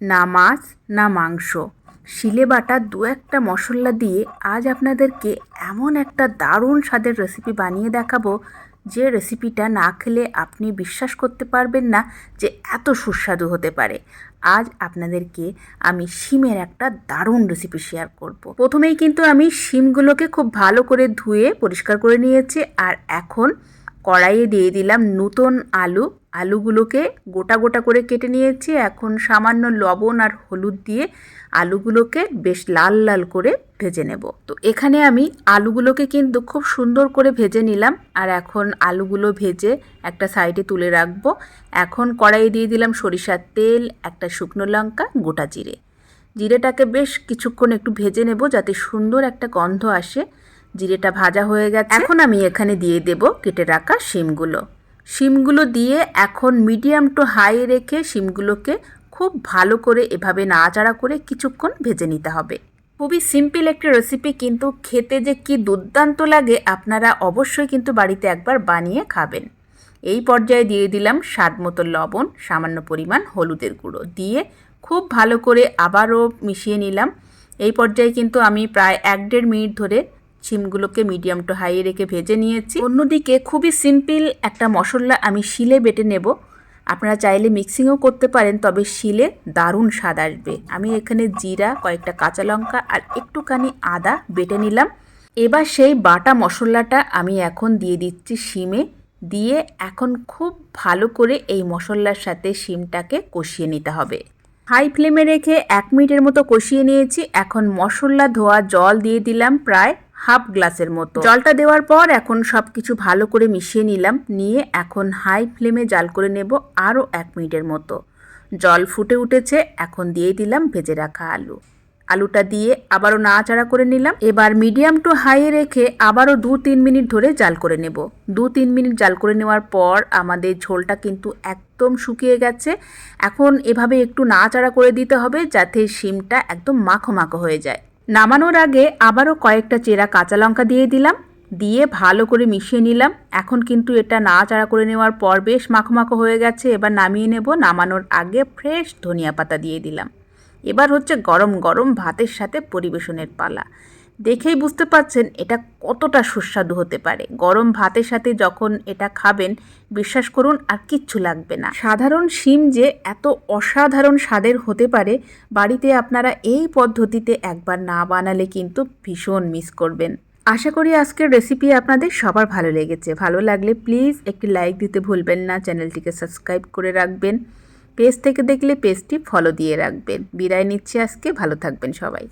না মাছ, না মাংস শিলে বাটা দু একটা মশলা দিয়ে আজ আপনাদেরকে এমন একটা দারুণ স্বাদের রেসিপি বানিয়ে দেখাবো যে রেসিপিটা না খেলে আপনি বিশ্বাস করতে পারবেন না যে এত সুস্বাদু হতে পারে আজ আপনাদেরকে আমি শিমের একটা দারুণ রেসিপি শেয়ার করব। প্রথমেই কিন্তু আমি শিমগুলোকে খুব ভালো করে ধুয়ে পরিষ্কার করে নিয়েছি আর এখন কড়াইয়ে দিয়ে দিলাম নতুন আলু। আলুগুলোকে গোটা গোটা করে কেটে নিয়েছি। এখন সামান্য লবণ আর হলুদ দিয়ে আলুগুলোকে বেশ লাল লাল করে ভেজে নেব। তো এখানে আমি আলুগুলোকে কিন্তু খুব সুন্দর করে ভেজে নিলাম। আর এখন আলুগুলো ভেজে একটা সাইডে তুলে রাখব। এখন কড়াইয়ে দিয়ে দিলাম সরিষার তেল, একটা শুকনো লঙ্কা, গোটা জিরে। জিরেটাকে বেশ কিছুক্ষণ একটু ভেজে নেব যাতে সুন্দর একটা গন্ধ আসে। জিরেটা ভাজা হয়ে গেছে। এখন আমি এখানে দিয়ে দেব কেটে রাখা শিমগুলো। শিমগুলো দিয়ে এখন মিডিয়াম টু হাই রেখে শিমগুলোকে খুব ভালো করে এভাবে নাড়াচাড়া করে কিছুক্ষণ ভেজে নিতে হবে। খুবই সিম্পল একটি রেসিপি কিন্তু খেতে যে কি দুর্দান্ত লাগে আপনারা অবশ্যই কিন্তু বাড়িতে একবার বানিয়ে খাবেন। এই পর্যায়ে দিয়ে দিলাম স্বাদ মতো লবণ, সামান্য পরিমাণ হলুদের গুঁড়ো দিয়ে খুব ভালো করে আবারও মিশিয়ে নিলাম। এই পর্যায়ে কিন্তু আমি প্রায় এক দেড় মিনিট ধরে শিমগুলোকে মিডিয়াম টু হাইয়ে রেখে ভেজে নিয়েছি। অন্যদিকে খুবই সিম্পল একটা মশলা আমি শিলে বেটে নেব। আপনারা চাইলে মিক্সিংও করতে পারেন, তবে শিলে দারুণ স্বাদ আসবে। আমি এখানে জিরা, কয়েকটা কাঁচা লঙ্কা আর একটুখানি আদা বেটে নিলাম। এবার সেই বাটা মশলাটা আমি এখন দিয়ে দিচ্ছি শিমে। দিয়ে এখন খুব ভালো করে এই মশলার সাথে শিমটাকে কষিয়ে নিতে হবে। হাই ফ্লেমে রেখে এক মিনিটের মতো কষিয়ে নিয়েছি। এখন মশলা ধোয়া জল দিয়ে দিলাম প্রায় হাফ গ্লাসের মতো। জলটা দেওয়ার পর এখন সব কিছু ভালো করে মিশিয়ে নিলাম। নিয়ে এখন হাই ফ্লেমে জাল করে নেব আরও এক মিনিটের মতো। জল ফুটে উঠেছে, এখন দিয়ে দিলাম ভেজে রাখা আলু। আলুটা দিয়ে আবারও নাড়াচাড়া করে নিলাম। এবার মিডিয়াম টু হাইয়ে রেখে আবারও দু তিন মিনিট ধরে জাল করে নেব। দু তিন মিনিট জাল করে নেওয়ার পর আমাদের ঝোলটা কিন্তু একদম শুকিয়ে গেছে। এখন এভাবে একটু নাড়াচাড়া করে দিতে হবে যাতে শিমটা একদম মাখো মাখো হয়ে যায়। নামানোর আগে আবারও কয়েকটা চেরা কাঁচা লঙ্কা দিয়ে দিলাম, দিয়ে ভালো করে মিশিয়ে নিলাম। এখন কিন্তু এটা নাড়াচাড়া করে নেওয়ার পর বেশ মাখো হয়ে গেছে। এবার নামিয়ে নেব। নামানোর আগে ফ্রেশ ধনিয়া পাতা দিয়ে দিলাম। এবার হচ্ছে গরম গরম ভাতের সাথে পরিবেশনের পালা। দেখেই বুঝতে পারছেন এটা কতটা সুস্বাদু হতে পারে। গরম ভাতের সাথে যখন এটা খাবেন, বিশ্বাস করুন আর কিচ্ছু লাগবে না। সাধারণ শিম যে এত অসাধারণ স্বাদের হতে পারে, বাড়িতে আপনারা এই পদ্ধতিতে একবার না বানালে কিন্তু ভীষণ মিস করবেন। আশা করি আজকের রেসিপি আপনাদের সবার ভালো লেগেছে। ভালো লাগলে প্লিজ একটি লাইক দিতে ভুলবেন না, চ্যানেলটিকে সাবস্ক্রাইব করে রাখবেন। পেজ থেকে দেখলে পেজটি ফলো দিয়ে রাখবেন। বিদায় নিচ্ছি আজকে। ভালো থাকবেন সবাই।